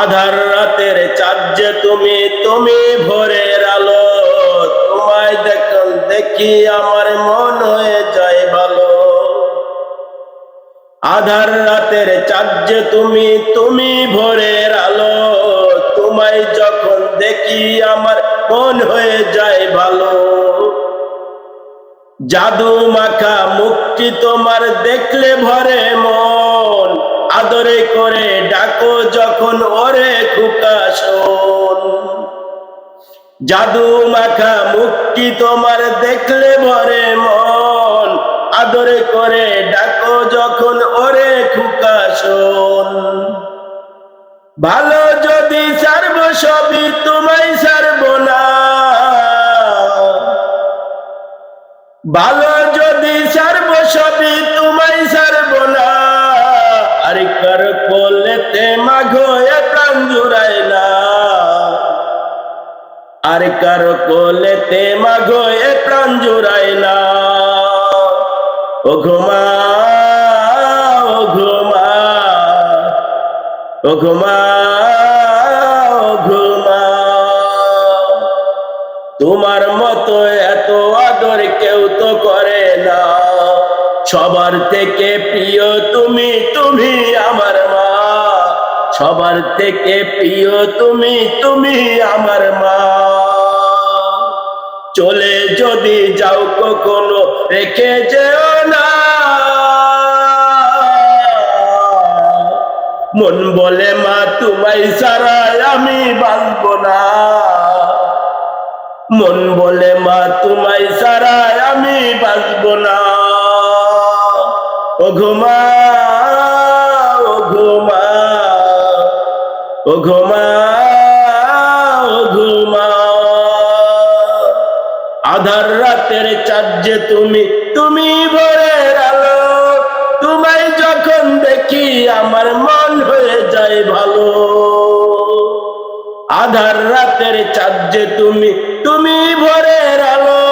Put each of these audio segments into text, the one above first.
আধার রাতের চাঁদ যে তুমি তুমি ভোরের আলো। তোমায় দেখল দেখি আমার মন হয়ে যায় ভালো। আধার রাতের চাঁদ যে তুমি তুমি ভোরের আলো। তোমায় যখন দেখি আমার মন হয়ে যায় ভালো। জাদু মাখা মুক্তি তোমার দেখলে ভরে মন। আদরে করে ডাকো যখন ওরে খুকা শোন। জাদু মাখা মুক্তি তোমার দেখলে ভরে মন। আদরে করে ডাকো যখন ওরে খুকা শোন। ভালো যদি সারব সবই তোমায় সারব না। ভালো যদি সারব সবই তোমায় আর কার কোলেতে মাঘো এ প্রাণ জুড়ায় না। ও ঘুমা ও ঘুমা ও ঘুমা ও ঘুমা। তোমার মতো এত আদর কেউ তো করে না। সবার থেকে প্রিয় তুমি তুমি আমার মা। সবার থেকে প্রিয় তুমি তুমি আমার মা। চলে যদি যাও কখনো রেখে যেও না। মন বলে, মা, তোমায় সারা আমি বাঁচব না। মন বলে, মা, তোমায় সারা আমি বাঁচব না। ও ঘুমা ও ঘুমা ও ঘুমা রাতের যে তুমি তুমি ভোরের আলো। তোমায় যখন দেখি আমার মন হয়ে যায় ভালো। আধার রাতের যে তুমি তুমি ভোরের আলো।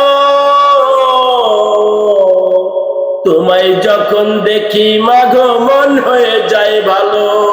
তোমায় যখন দেখি মাঘ মন হয়ে যায় ভালো।